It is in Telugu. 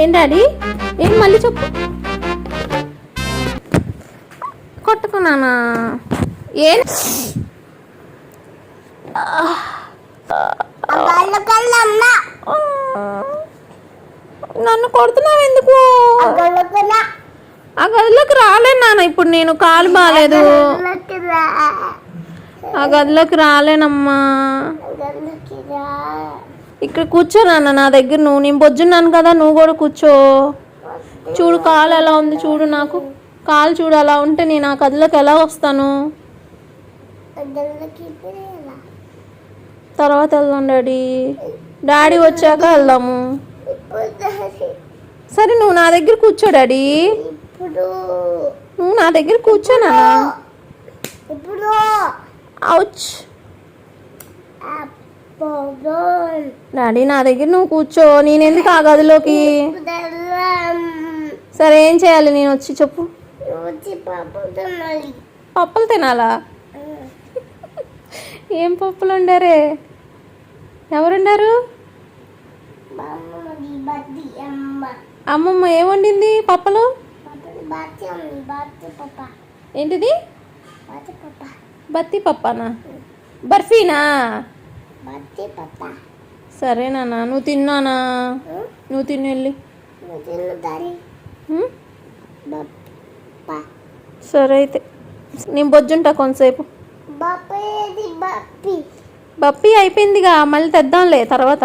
ఏం డాడీ? ఏం మళ్ళీ చెప్పు. కొట్టుకున్నానా ఏం? నన్ను కొడుతున్నావు ఎందుకు? ఆ గదిలోకి రాలేను నాన్న ఇప్పుడు నేను కాలు బాగాలేదు. ఆ గదిలోకి రాలేనమ్మా. ఇక్కడ కూర్చో నాన్న నా దగ్గర నువ్వు నేను బొజ్జున్నాను కదా నువ్వు కూడా కూర్చో. చూడు కాలు ఎలా ఉంది చూడు నాకు. కాలు చూడు అలా ఉంటే నేను ఆ గదిలోకి ఎలా వస్తాను? తర్వాత వెళ్దాం డాడీ. డాడీ వచ్చాక వెళ్దాము. సరే నువ్వు నా దగ్గర కూర్చో డాడీ. నువ్వు నా దగ్గర కూర్చో నాన్న. ఇప్పుడు. అవుచ్ డాడీ నా దగ్గర నువ్వు కూర్చో. నేను ఎందుకు ఆ గదిలోకి? సరే ఏం చేయాలి? నేను వచ్చి చెప్పు. పప్పులు తినాలా? ఏం పప్పులు వండారే? ఎవరు వండారు? బామ్మది బద్ది అమ్మ. అమ్మమ్మ ఏం వండింది పప్పలు? ఏంటిది? బత్తి పప్పానా? బర్ఫీనా? సరే నాన్న నువ్వు తిన్నానా నువ్వు తిని వెళ్ళి. సరే అయితే. నేను బొజ్జుంటా కొంతసేపు. బప్పి అయిపోయిందిగా మళ్ళీ తెద్దాంలే తర్వాత.